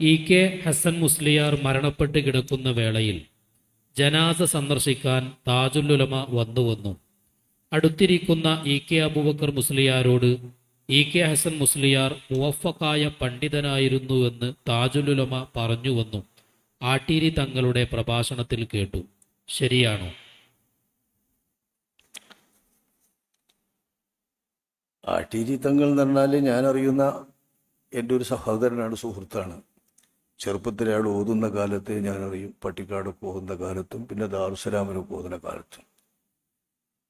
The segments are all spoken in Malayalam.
ഇ കെ ഹസൻ മുസ്ലിയാർ മരണപ്പെട്ട് കിടക്കുന്ന വേളയിൽ ജനാസ സന്ദർശിക്കാൻ താജുല്ലുലമ വന്നു വന്നു. അടുത്തിരിക്കുന്ന ഇ കെ അബൂബക്കർ മുസ്ലിയാരോട് ഇ കെ ഹസൻ മുസ്ലിയാർ മുവഫക്കായ പണ്ഡിതനായിരുന്നുവെന്ന് താജുല്ലുലമ പറഞ്ഞു വന്നു. ആട്ടീരി തങ്ങളുടെ പ്രഭാഷണത്തിൽ കേട്ടു. ശരിയാണോ? ആട്ടീരി തങ്ങൾ എന്ന് പറഞ്ഞാൽ ഞാൻ അറിയുന്ന എന്റെ ഒരു സഹോദരനാണ് സുഹൃത്താണ്. ചെറുപ്പത്തിൽ അയാൾ ഓതുന്ന കാലത്തെ ഞാൻ പട്ടിക്കാട് പോകുന്ന കാലത്തും പിന്നെ ദാറുസലാമിന് പോകുന്ന കാലത്തും.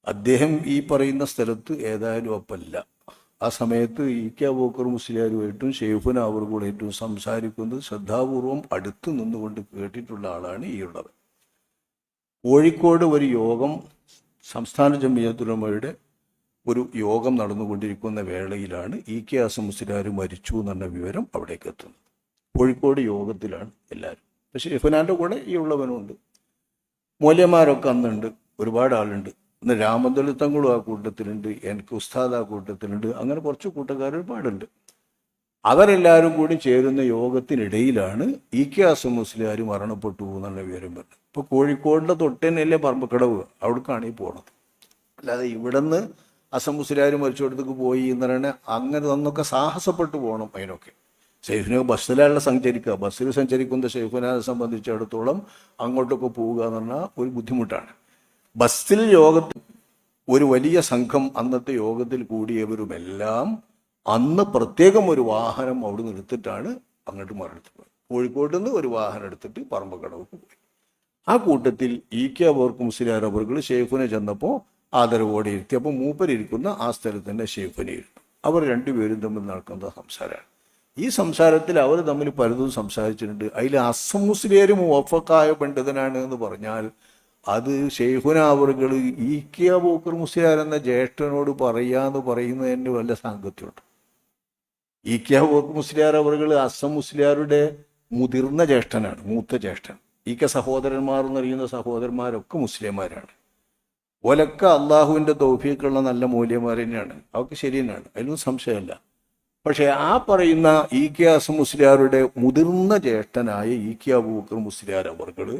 അദ്ദേഹം ഈ പറയുന്ന സ്ഥലത്ത് ഏതായാലും അപ്പല്ല ആ സമയത്ത് ഇ കെ ബോക്കർ മുസ്ലിയാരുമായിട്ടും ഷെയ്ഫുന അവറുകളായിട്ടും സംസാരിക്കുന്നത് ശ്രദ്ധാപൂർവം അടുത്ത് നിന്നുകൊണ്ട് കേട്ടിട്ടുള്ള ആളാണ് ഈ ഉള്ളത് കോഴിക്കോട് ഒരു യോഗം സംസ്ഥാന ജമിയത്തുലമയുടെ ഒരു യോഗം നടന്നുകൊണ്ടിരിക്കുന്ന വേളയിലാണ് ഇ കെ ആസം മുസ്ലിയാർ മരിച്ചു എന്നുള്ള വിവരം അവിടേക്ക് എത്തുന്നത്. കോഴിക്കോട് യോഗത്തിലാണ് എല്ലാവരും പക്ഷേ ഷെഫനാന്റെ കൂടെ ഈ ഉള്ളവനുണ്ട്. മൂല്യന്മാരൊക്കെ അന്നുണ്ട്. ഒരുപാട് ആളുണ്ട്. ഇന്ന് രാമദളിത്തങ്ങളും ആ കൂട്ടത്തിലുണ്ട്. എനിക്ക് ഉസ്താദ് ആ കൂട്ടത്തിലുണ്ട്. അങ്ങനെ കുറച്ച് കൂട്ടക്കാർ ഒരുപാടുണ്ട്. അവരെല്ലാവരും കൂടി ചേരുന്ന യോഗത്തിനിടയിലാണ് ഇ കെ ആസം മുസ്ലിയാർ മരണപ്പെട്ടു എന്നുള്ള വിവരം പറഞ്ഞത് ഇപ്പോൾ കോഴിക്കോടിന്റെ തൊട്ടന്നെയല്ലേ പറമ്പക്കടവ്? അവിടേക്കാണ് ഈ പോണത്. അല്ലാതെ ഇവിടുന്ന് അസം മുസ്ലിയാർ മരിച്ചിടത്തേക്ക് പോയി എന്ന് പറയുന്നത് അങ്ങനെ അന്നൊക്കെ സാഹസപ്പെട്ടു പോകണം അതിനൊക്കെ. ഷെയ്ഫിനെ ബസ്സിലാണ് സഞ്ചരിക്കുക. ബസ്സിൽ സഞ്ചരിക്കുന്ന ഷെയ്ഫിനെ സംബന്ധിച്ചിടത്തോളം അങ്ങോട്ടൊക്കെ പോവുക എന്ന് പറഞ്ഞാൽ ഒരു ബുദ്ധിമുട്ടാണ്. ബസ്സിൽ യോഗത്തിൽ ഒരു വലിയ സംഘം അന്നത്തെ യോഗത്തിൽ കൂടിയവരുമെല്ലാം അന്ന് പ്രത്യേകം ഒരു വാഹനം അവിടെ നിന്ന് എടുത്തിട്ടാണ് അങ്ങോട്ട് മറിയെടുത്ത് പോയത്. കോഴിക്കോട്ട് നിന്ന് ഒരു വാഹനം എടുത്തിട്ട് പറമ്പക്കടവുക്ക് പോയി. ആ കൂട്ടത്തിൽ ഇ കെ അവർക്ക് മുസ്ലിയാർ അവർകൾ ഷെയ്ഫിനെ ചെന്നപ്പോൾ ആദരവോടെ ഇരുത്തി. അപ്പോൾ മൂപ്പരിയിരിക്കുന്ന ആ സ്ഥലത്ത് തന്നെ ഷെയ്ഫിനെ ഇരുന്നു. അവർ രണ്ടുപേരും തമ്മിൽ നടക്കുന്ന സംസാരമാണ്. ഈ സംസാരത്തിൽ അവർ തമ്മിൽ പലതും സംസാരിച്ചിട്ടുണ്ട്. അതിൽ അസം മുസ്ലിയരും മുവഫക്കായ പണ്ഡിതനാണ് എന്ന് പറഞ്ഞാൽ അത് ഷെയ്ഖുന ഈ കെ ബോക്കർ മുസ്ലിയാർ എന്ന ജ്യേഷ്ഠനോട് പറയാന്ന് പറയുന്നതിന് വല്ല സാങ്കത്യമുണ്ട്. ഇ കെ ബോക്കർ മുസ്ലിയാർ അവറുകൾ അസം മുസ്ലിയാരുടെ മുതിർന്ന ജ്യേഷ്ഠനാണ് മൂത്ത ജ്യേഷ്ഠൻ. ഈ കെ സഹോദരന്മാർ എന്നറിയുന്ന സഹോദരന്മാരൊക്കെ മുസ്ലിംമാരാണ്. ഒലക്ക അള്ളാഹുവിന്റെ തൗഫീക്കുള്ള നല്ല മൂല്യന്മാർ തന്നെയാണ്. അവർക്ക് ശരി തന്നെയാണ്. അതിലൊന്നും സംശയമില്ല. പക്ഷേ ആ പറയുന്ന ഇ കെ അസം മുസ്ലിയാരുടെ മുതിർന്ന ജ്യേഷ്ഠനായ ഇ കെ അബൂക്കർ മുസ്ലിയാർ അവർക്ക്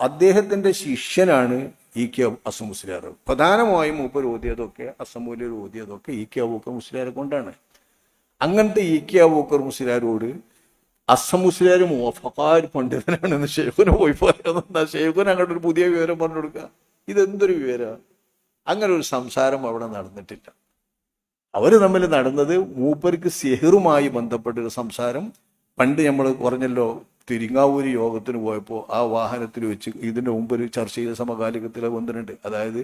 അദ്ദേഹത്തിന്റെ ശിഷ്യനാണ് ഇ കെ അസം മുസ്ലിയാർ. പ്രധാനമായും മൂപ്പർ ഓതിയതൊക്കെ അസമൂല്യർ ഓതിയതൊക്കെ ഇ കെ അബൂക്കർ മുസ്ലിയാരെ കൊണ്ടാണ്. അങ്ങനത്തെ ഇ കെ അബൂക്കർ മുസ്ലിയാരോട് അസം മുസ്ലിയാർ ഓഫക്കാർ പണ്ഡിതനാണെന്ന് ഷെയ്ഖുനെ പോയി പറയുന്നത് ഷെയ്ഖുൻ അങ്ങോട്ട് ഒരു പുതിയ വിവരം പറഞ്ഞു കൊടുക്കുക. ഇതെന്തൊരു വിവരമാണ് അങ്ങനെ ഒരു സംസാരം അവിടെ നടന്നിട്ടില്ല. അവർ തമ്മിൽ നടന്നത് മൂപ്പർക്ക് സിഹറുമായി ബന്ധപ്പെട്ടൊരു സംസാരം. പണ്ട് നമ്മൾ പറഞ്ഞല്ലോ തിരിങ്ങാവൂര് യോഗത്തിന് പോയപ്പോൾ ആ വാഹനത്തിൽ വെച്ച് ഇതിന്റെ മുമ്പ് ഒരു ചർച്ച ചെയ്ത സമകാലികത്തിൽ വന്നിട്ടുണ്ട് അതായത്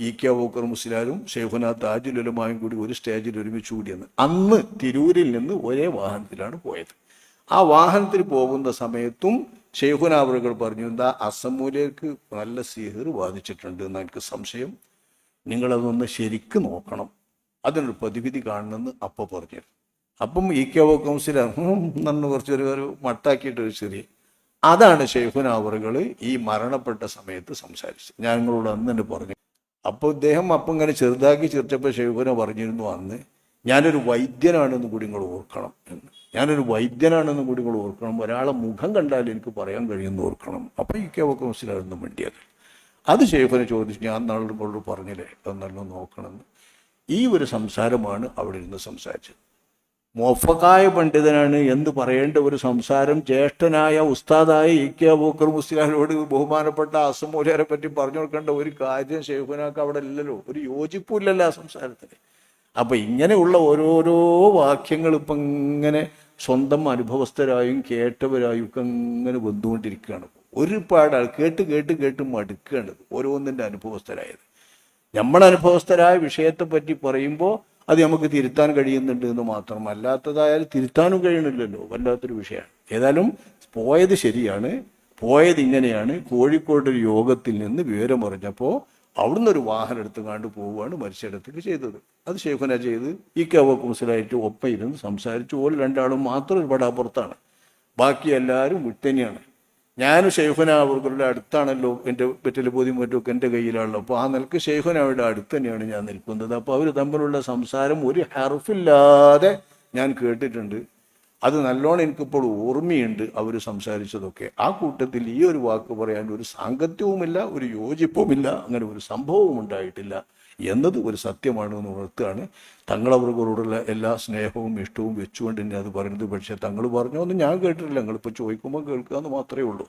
ഇ കെ വോക്കർ മുസ്ലാലും ഷെയ്ഖുന താജുലുമായും കൂടി ഒരു സ്റ്റേജിൽ ഒരുമിച്ച് കൂടിയെന്ന്. അന്ന് തിരൂരിൽ നിന്ന് ഒരേ വാഹനത്തിലാണ് പോയത്. ആ വാഹനത്തിൽ പോകുന്ന സമയത്തും ഷെയ്ഖുന അവറുകൾ പറഞ്ഞു എന്താ അസമൂലേക്ക് നല്ല സിഹർ ബാധിച്ചിട്ടുണ്ട് എന്ന് എനിക്ക് സംശയം. നിങ്ങളതൊന്ന് ശരിക്ക് നോക്കണം. അതിനൊരു പ്രതിവിധി കാണണമെന്ന് അപ്പ പറഞ്ഞു. അപ്പം ഇ കെ ഒ കൗൺസിലർ നന്ന് കുറച്ചൊരു ഒരു മട്ടാക്കിയിട്ട് ഒരു ചെറിയ അതാണ് ഷെയ്ഖുന അവറുകൾ ഈ മരണപ്പെട്ട സമയത്ത് സംസാരിച്ചത്. ഞാൻ നിങ്ങളോട് അന്ന് തന്നെ പറഞ്ഞു. അപ്പോൾ ഇദ്ദേഹം അപ്പം ഇങ്ങനെ ചെറുതാക്കി ചിരിച്ചപ്പോൾ ഷെയ്ഖുന പറഞ്ഞിരുന്നു അന്ന് ഞാനൊരു വൈദ്യനാണെന്ന് കൂടി നിങ്ങൾ ഓർക്കണം എന്ന്. ഞാനൊരു വൈദ്യനാണെന്ന് കൂടി നിങ്ങൾ ഓർക്കണം. ഒരാളെ മുഖം കണ്ടാൽ എനിക്ക് പറയാൻ കഴിയുമെന്ന് ഓർക്കണം. അപ്പോൾ ഈ കെ ഒ കൗൺസിലായിരുന്നു വേണ്ടിയത് അത് ഷെയ്ഖിനെ ചോദിച്ചു. ഞാൻ നാളുകളോട് പറഞ്ഞില്ലേ? എന്നല്ലോ നോക്കണമെന്ന്. ഈ ഒരു സംസാരമാണ് അവിടെ ഇരുന്ന് സംസാരിച്ചത്. മൊഫക്കായ പണ്ഡിതനാണ് എന്ന് പറയേണ്ട ഒരു സംസാരം ജ്യേഷ്ഠനായ ഉസ്താദായ ഇ കെ അബൂക്കർ മുസ്ലിയാരോട് ബഹുമാനപ്പെട്ട അസമൂലിയരെ പറ്റി പറഞ്ഞു കൊടുക്കേണ്ട ഒരു കാര്യം ഷെയ്ഖുനാക്ക് അവിടെ ഇല്ലല്ലോ. ഒരു യോജിപ്പില്ലല്ലോ ആ സംസാരത്തിന് അപ്പൊ ഇങ്ങനെയുള്ള ഓരോരോ വാക്യങ്ങൾ ഇപ്പം ഇങ്ങനെ സ്വന്തം അനുഭവസ്ഥരായും കേട്ടവരായും ഒക്കെ ഇങ്ങനെ വന്നുകൊണ്ടിരിക്കുകയാണ്. ഒരുപാട് കേട്ട് കേട്ട് കേട്ട് മടുക്കുകയാണ് ഓരോന്നിന്റെ അനുഭവസ്ഥരായത്. നമ്മൾ അനുഭവസ്ഥരായ വിഷയത്തെ പറ്റി പറയുമ്പോൾ അത് നമുക്ക് തിരുത്താൻ കഴിയുന്നുണ്ട് എന്ന് മാത്രം അല്ലാത്തതായാലും തിരുത്താനും കഴിയണില്ലല്ലോ. വല്ലാത്തൊരു വിഷയമാണ്. ഏതായാലും പോയത് ശരിയാണ്. പോയത് ഇങ്ങനെയാണ്. കോഴിക്കോട് ഒരു യോഗത്തിൽ നിന്ന് വിവരം അറിഞ്ഞപ്പോൾ അവിടുന്ന് ഒരു വാഹനം എടുത്തുകാണ്ട് പോവുകയാണ് മരിച്ചിടത്തേക്ക് ചെയ്തത്. അത് ഷെയ്ഖുന ചെയ്ത് ഈ കവക്ക് മുസ്ലായിട്ട് ഒപ്പം ഇരുന്ന് സംസാരിച്ചു ഓരോ രണ്ടാളും മാത്രം ഒരുപാട് അപ്പുറത്താണ്. ബാക്കി എല്ലാവരും വിട്ടന്നെയാണ് ഞാനും ഷെയ്ഖുന അവർക്കുള്ള അടുത്താണല്ലോ എന്റെ ബോധ്യം മറ്റുമൊക്കെ എന്റെ കയ്യിലാണല്ലോ. അപ്പോൾ ആ നിലയ്ക്ക് ഷെയ്ഖുന അവരുടെ അടുത്ത് തന്നെയാണ് ഞാൻ നിൽക്കുന്നത്. അപ്പോൾ അവർ തമ്മിലുള്ള സംസാരം ഒരു ഹെർഫില്ലാതെ ഞാൻ കേട്ടിട്ടുണ്ട്. അത് നല്ലോണം എനിക്കിപ്പോൾ ഓർമ്മയുണ്ട് അവർ സംസാരിച്ചതൊക്കെ. ആ കൂട്ടത്തിൽ ഈ ഒരു വാക്ക് പറയാൻ ഒരു സാങ്കത്യവുമില്ല ഒരു യോജിപ്പുമില്ല അങ്ങനെ ഒരു സംഭവവും ഉണ്ടായിട്ടില്ല എന്നത് ഒരു സത്യമാണ് എന്ന് ഉണർത്തുകയാണ് തങ്ങളവർക്കോടുള്ള എല്ലാ സ്നേഹവും ഇഷ്ടവും വെച്ചുകൊണ്ട് തന്നെ അത് പറയുന്നത് പക്ഷേ തങ്ങൾ പറഞ്ഞോന്ന് ഞാൻ കേട്ടിട്ടില്ല. നിങ്ങളിപ്പോൾ ചോദിക്കുമ്പോൾ കേൾക്കുക എന്ന് മാത്രമേ ഉള്ളൂ.